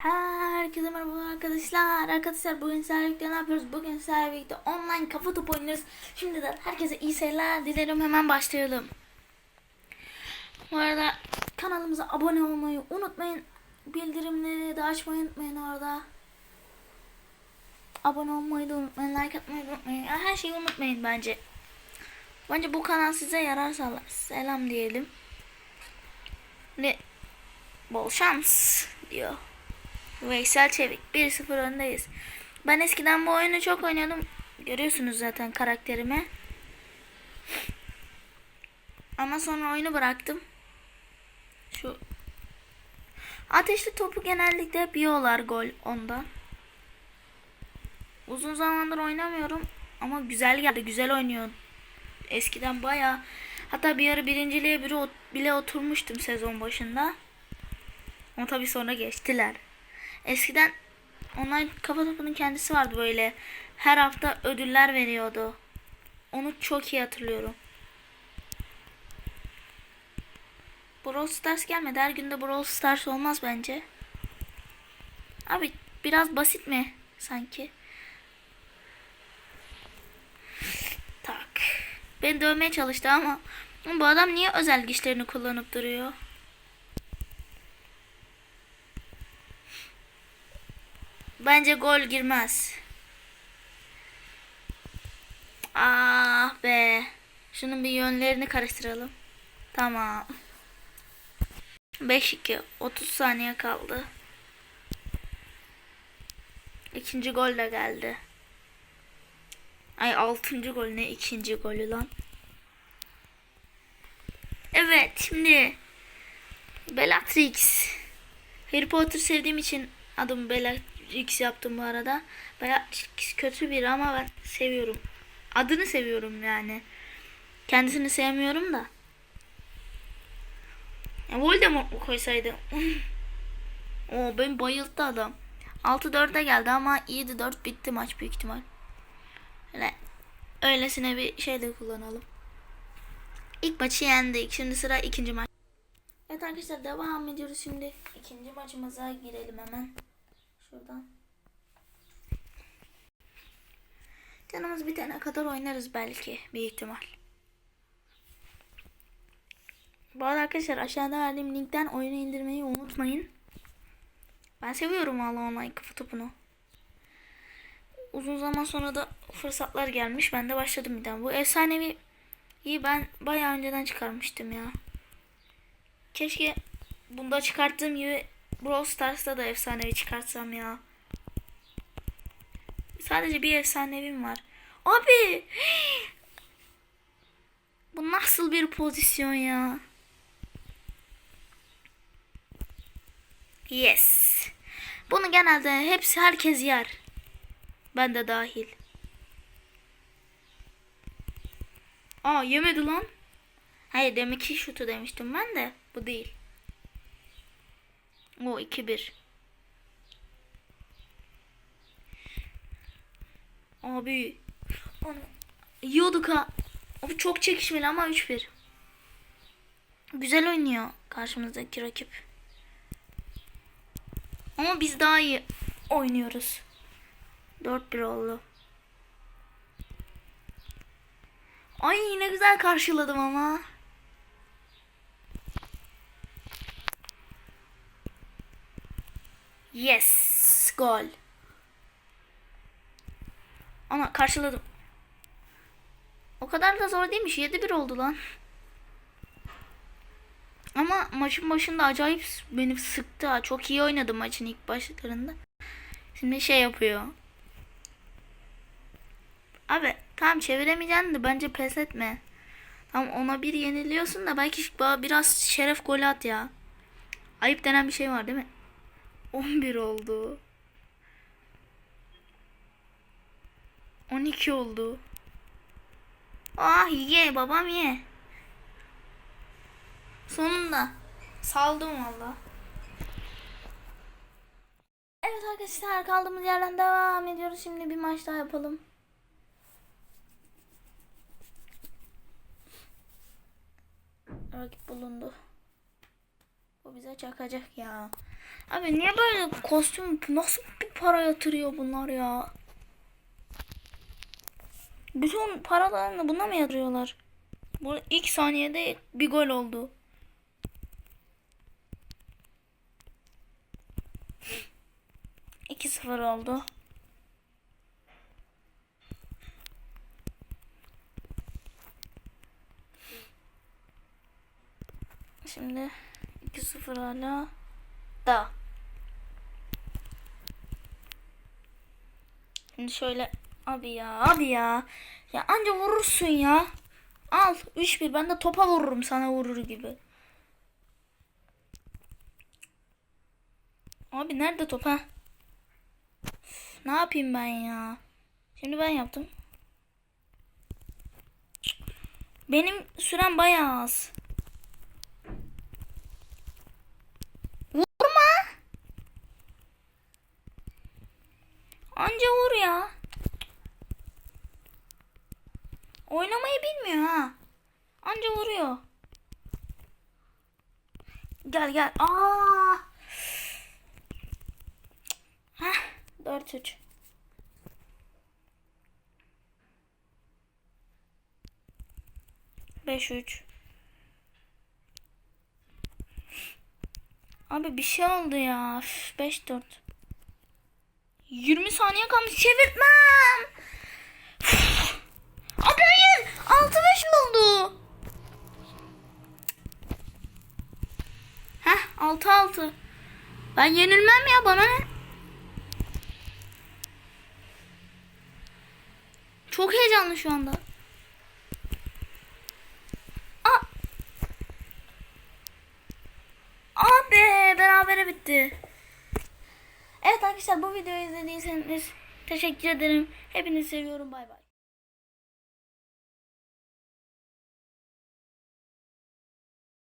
Herkese merhaba arkadaşlar. Arkadaşlar bugün sizlerle ne yapıyoruz? Bugün sizlerle online kafa topu oynuyoruz. Şimdiden herkese iyi seyirler dilerim. Hemen başlayalım. Bu arada kanalımıza abone olmayı unutmayın. Bildirimleri de açmayı unutmayın orada. Abone olmayı da unutmayın. Like atmayı da unutmayın. Yani her şeyi unutmayın bence. Bence bu kanal size yarar sağlar. Selam diyelim. Ve bol şans diyor. Veysel Çevik 1-0 öndeyiz. Ben eskiden bu oyunu çok oynuyordum. Görüyorsunuz zaten karakterimi. Ama sonra oyunu bıraktım. Şu ateşli topu genellikle biyolar gol ondan. Uzun zamandır oynamıyorum ama güzel geldi. Güzel oynuyor. Eskiden baya hatta bir ara birinciliğe bile oturmuştum sezon başında. Ama tabii sonra geçtiler. Eskiden online kafa topunun kendisi vardı böyle. Her hafta ödüller veriyordu. Onu çok iyi hatırlıyorum. Brawl Stars gelmedi. Her günde Brawl Stars olmaz bence. Abi biraz basit mi sanki? Tak. Beni dövmeye çalıştı ama bu adam niye özel güçlerini kullanıp duruyor? Bence gol girmez. Ah be. Şunun bir yönlerini karıştıralım. Tamam. 5-2. 30 saniye kaldı. İkinci gol de geldi. Ay altıncı gol ne ikinci golü lan. Evet şimdi Bellatrix. Harry Potter sevdiğim için adımı Bellatrix yaptım bu arada. Bellatrix kötü biri ama ben seviyorum. Adını seviyorum yani. Kendisini sevmiyorum da. Ya Voldemort mu koysaydı? o ben bayılttı adam. 6-4'e geldi ama 7-4 bitti maç büyük ihtimal. Öyle öylesine bir şey de kullanalım. İlk maçı yendik. Şimdi sıra ikinci maç. Evet arkadaşlar devam ediyoruz şimdi. ikinci maçımıza girelim hemen. Şuradan. Canımız bitene kadar oynarız belki. Bir ihtimal. Bu arada arkadaşlar aşağıda verdiğim linkten oyunu indirmeyi unutmayın. Ben seviyorum valla online kafa topunu. Uzun zaman sonra da fırsatlar gelmiş. Ben de başladım bir daha. Bu efsanevi iyi ben bayağı önceden çıkarmıştım ya. Keşke bunda çıkarttığım gibi Brawl Stars'ta da efsanevi çıkartsam ya. Sadece bir efsanevim var. Abi! Bu nasıl bir pozisyon ya? Yes. Bunu genelde hepsi herkes yer. Ben de dahil. Aa yemedi lan. Hayır demek ki şutu demiştim ben de. Bu değil. O 2-1. Abi. Onu yiyorduk ha. Abi çok çekişmeli ama 3-1. Güzel oynuyor karşımızdaki rakip. Ama biz daha iyi oynuyoruz. 4-1 oldu. Ay yine güzel karşıladım ama. Yes. Gol. Ama karşıladım. O kadar da zor değilmiş. 7-1 oldu lan. Ama maçın başında acayip beni sıktı. ha. Çok iyi oynadım maçın ilk başlarında. Şimdi şey yapıyor. Abi tamam çeviremeyeceksin de bence pes etme. Tamam ona bir yeniliyorsun da belki biraz şeref golü at ya. Ayıp denen bir şey var değil mi? 11 oldu. 12 oldu. Ah ye babam ye. Sonunda saldım valla. Evet arkadaşlar kaldığımız yerden devam ediyoruz. Şimdi bir maç daha yapalım. Rakip bulundu. Bu bize çakacak ya. Abi niye böyle kostüm nasıl bir para yatırıyor bunlar ya? Bütün paralarını buna mı yatırıyorlar? Bu ilk saniyede bir gol oldu. İki sıfır oldu. Şimdi 2-0 hala da. Şimdi şöyle abi ya abi ya. Ya anca vurursun ya. Al 3-1 ben de topa vururum sana vurur gibi. Abi nerede top ha? Ne yapayım ben ya? Şimdi ben yaptım. Benim sürem bayağı az. Anca vur ya. Oynamayı bilmiyor ha. Anca vuruyor. Gel gel. Aa. Heh, 4-3. Beş üç. Abi bir şey oldu ya. 5 4. 20 saniye kalmış. Çevirtmem. Abi hayır. 6 5 oldu. Heh 6 6. Ben yenilmem ya bana ne? Çok heyecanlı şu anda. Aa. Abi berabere bitti. Evet arkadaşlar bu videoyu izlediyseniz teşekkür ederim. Hepinizi seviyorum. Bay bay.